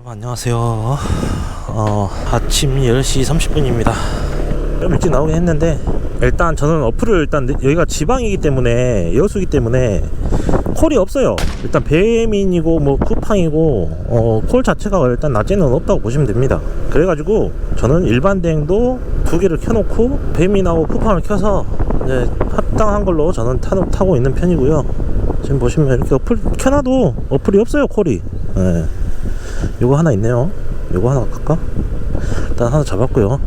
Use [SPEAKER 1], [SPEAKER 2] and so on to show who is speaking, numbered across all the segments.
[SPEAKER 1] 여러분 안녕하세요. 어, 아침 10시 30분입니다. 좀 일찍 나오긴 했는데 일단 저는 어플을 일단 여기가 지방이기 때문에 여수기 때문에 콜이 없어요. 일단 배민이고 뭐 쿠팡이고 어, 콜 자체가 일단 낮에는 없다고 보시면 됩니다. 그래가지고 저는 일반 대행도 두 개를 켜놓고 배민하고 쿠팡을 켜서 이제 합당한 걸로 저는 타, 타고 있는 편이고요. 지금 보시면 이렇게 어플 켜놔도 어플이 없어요 콜이. 예. 요거 하나 있네요. 요거 하나 갈까? 일단 하나 잡았고요.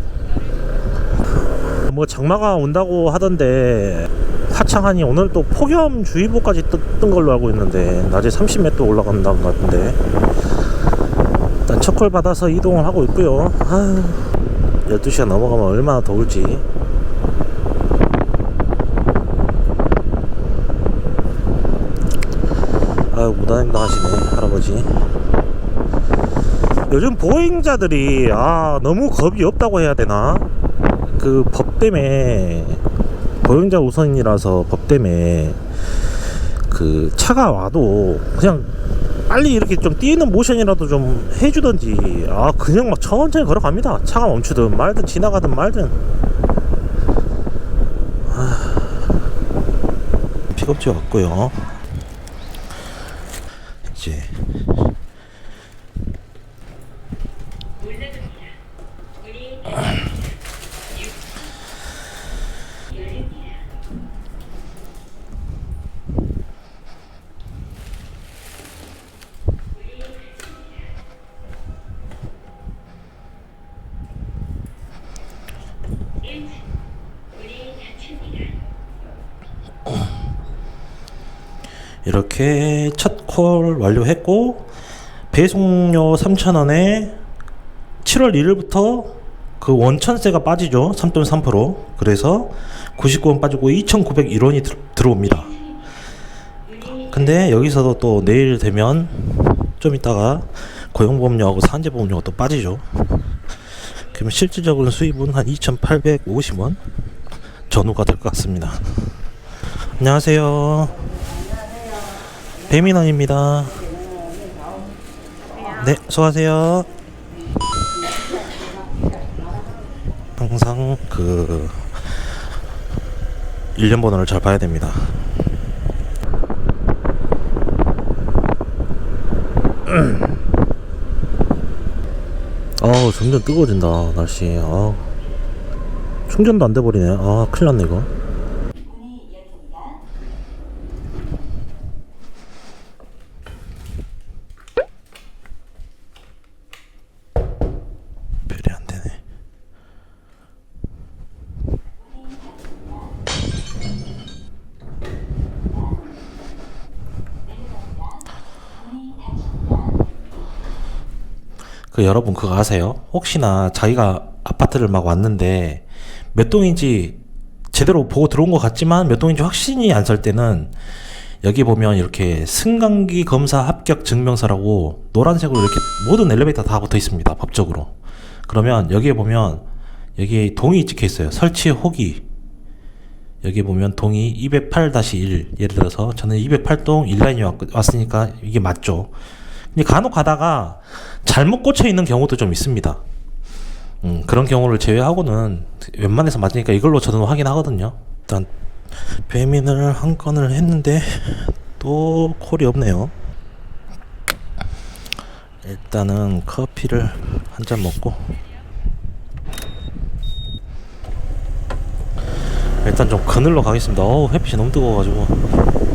[SPEAKER 1] 뭐 장마가 온다고 하던데 화창하니 오늘 또 폭염주의보까지 뜬, 뜬 걸로 알고 있는데 낮에 30m 또 올라간다는 것 같은데 일단 첫콜 받아서 이동을 하고 있고요. 아 12시가 넘어가면 얼마나 더울지 아유 무단횡단 하시네 할아버지 요즘 보행자들이 아 너무 겁이 없다고 해야 되나? 그 법 때문에 보행자 우선이라서 법 때문에 그 차가 와도 그냥 빨리 이렇게 좀 뛰는 모션이라도 좀 해주던지 아 그냥 막 천천히 걸어갑니다. 차가 멈추든 말든 지나가든 말든. 아, 픽업지 왔고요. 이제 이렇게 첫 콜 완료했고 배송료 3,000원에 7월 1일부터 그 원천세가 빠지죠. 3.3% 그래서 99원 빠지고 2,901원이 들어옵니다. 근데 여기서도 또 내일 되면 좀 이따가 고용보험료하고 산재보험료가 또 빠지죠. 그러면 실질적으로 수입은 한 2,850원 전후가 될 것 같습니다. 안녕하세요. 배민원입니다. 네, 수고하세요. 항상 그 일련 번호를 잘 봐야 됩니다. 아우 점점 뜨거워진다 날씨 아 충전도 안 돼 버리네 아 큰일 났네 이거 별이 안 되네 그 여러분 그거 아세요? 혹시나 자기가 아파트를 막 왔는데 몇 동인지 제대로 보고 들어온 것 같지만 몇 동인지 확신이 안 설 때는 여기 보면 이렇게 승강기 검사 합격 증명서라고 노란색으로 이렇게 모든 엘리베이터 다 붙어 있습니다 법적으로. 그러면 여기에 보면 여기에 동의 찍혀 있어요. 설치 호기. 여기 보면 동의 208-1 예를 들어서 저는 208동 1라인이 왔으니까 이게 맞죠 근데 간혹 가다가 잘못 꽂혀 있는 경우도 좀 있습니다. 음, 그런 경우를 제외하고는 웬만해서 맞으니까 이걸로 저는 확인하거든요. 일단 배민을 한 건을 했는데 또 콜이 없네요. 일단은 커피를 한 잔 먹고 일단 좀 그늘로 가겠습니다. 어우 햇빛이 너무 뜨거워가지고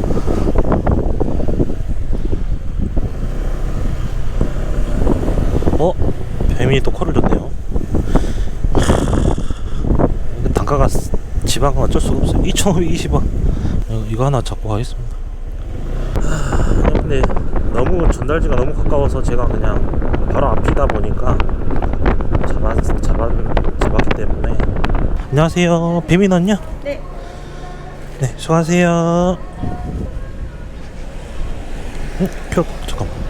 [SPEAKER 1] 20한 어쩔 수가 없어요 2,520원 이거 하나 잡고 가겠습니다 근데 너무 전달지가 너무 가까워서 제가 그냥 바로 앞이다 보니까 잡아, 잡아, 잡았기 때문에 안녕하세요 배민원요?
[SPEAKER 2] 네.
[SPEAKER 1] 네 수고하세요 어, 응? 표 잠깐만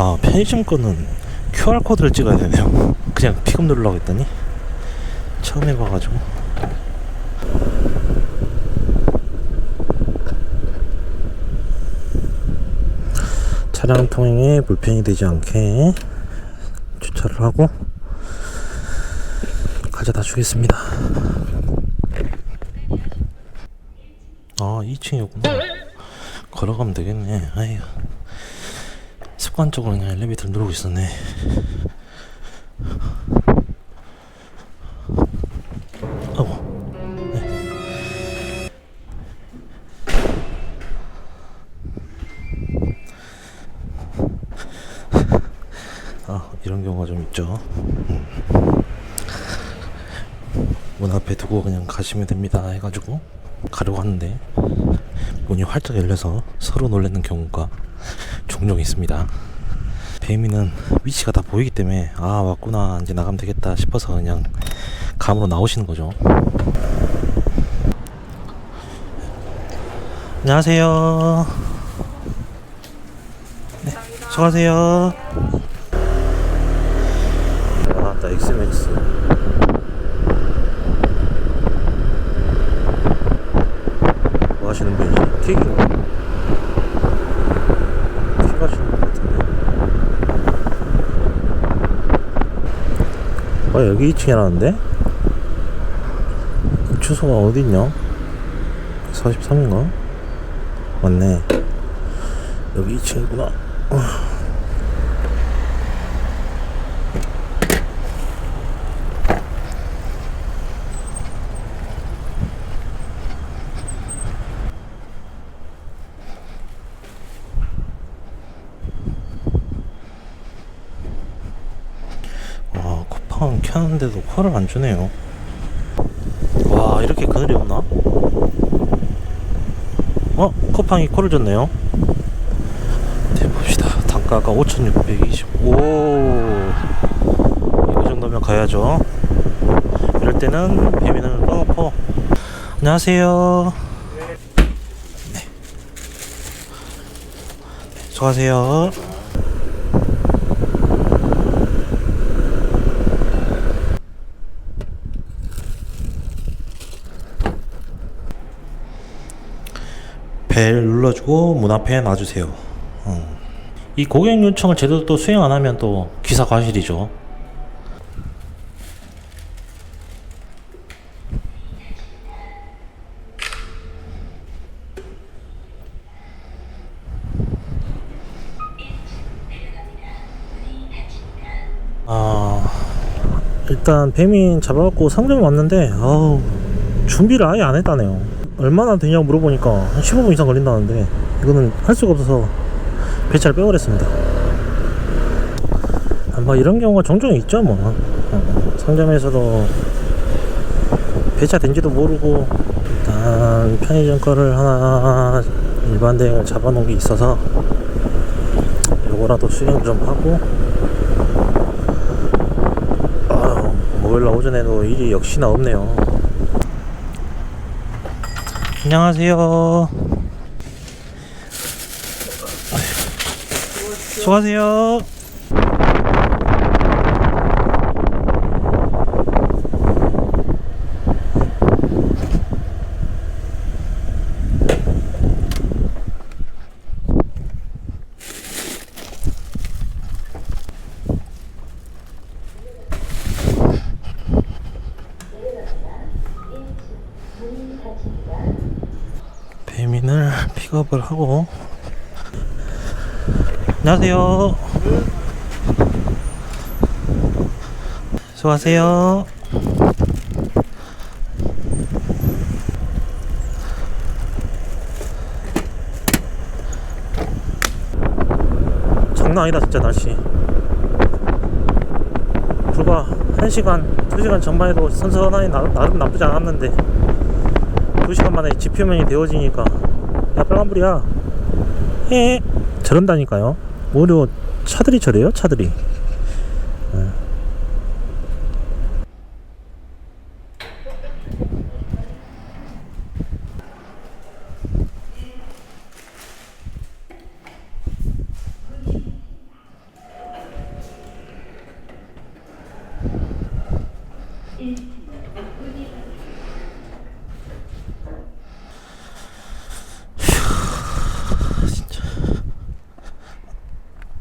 [SPEAKER 1] 아 편의점 거는 QR코드를 찍어야 되네요. 그냥 픽업 누르려고 했더니 처음 해봐가지고. 차량 통행에 불편이 되지 않게 주차를 하고 가져다 주겠습니다. 아 2층이었구나. 걸어가면 되겠네. 아이고. 습관적으로 그냥 엘리베이터를 누르고 있었네. 어머. 아, 이런 경우가 좀 있죠. 음. 문 앞에 두고 그냥 가시면 됩니다. 해가지고 가려고 하는데 문이 활짝 열려서 서로 놀라는 경우가 종종 있습니다. 배미는 위치가 다 보이기 때문에 아 왔구나 이제 나가면 되겠다 싶어서 그냥 감으로 나오시는 거죠. 안녕하세요. 네, 수고하세요. 아, 나 엑스맥스. 뭐 하시는 분이지? 킥인가? 킥 하시는 분 같은데. 아, 여기 2층이라는데? 주소가 어디 있냐? 43인가? 맞네. 여기 2층이구나. 와, 쿠팡 켰는데도 콜을 안 주네요. 와, 이렇게 그늘이 없나? 어? 쿠팡이 콜을 줬네요. 네, 봅시다. 단가가 5,625. 이거 정도면 가야죠. 이럴 때는 배민을 꺼놓고. 안녕하세요. 네. 수고하세요. 벨 눌러주고 문 앞에 놔주세요. 어. 이 고객 요청을 제대로 또 수행 안 하면 또 기사 과실이죠. 아 일단 배민 잡아갖고 상점에 왔는데 아우 준비를 아예 안 했다네요. 얼마나 되냐고 물어보니까 한 15분 이상 걸린다는데 이거는 할 수가 없어서 배차를 빼버렸습니다. 아, 뭐 이런 경우가 종종 있죠 뭐 어, 상점에서도 배차 된지도 모르고 일단 편의점 거를 하나 일반 대행을 잡아놓은 게 있어서 요거라도 수행 좀 하고 아유 목요일 날 오전에도 일이 역시나 없네요 안녕하세요. 수고하세요. 배민을 픽업을 하고. 안녕하세요. 수고하세요. 장난 아니다 진짜 날씨. 불과 1시간 2시간 전만 해도 선선하니 나, 나름 나쁘지 않았는데 2시간 만에 지표면이 되어지니까 야 빨간불이야. 에 저런다니까요. 오히려 차들이 저래요 차들이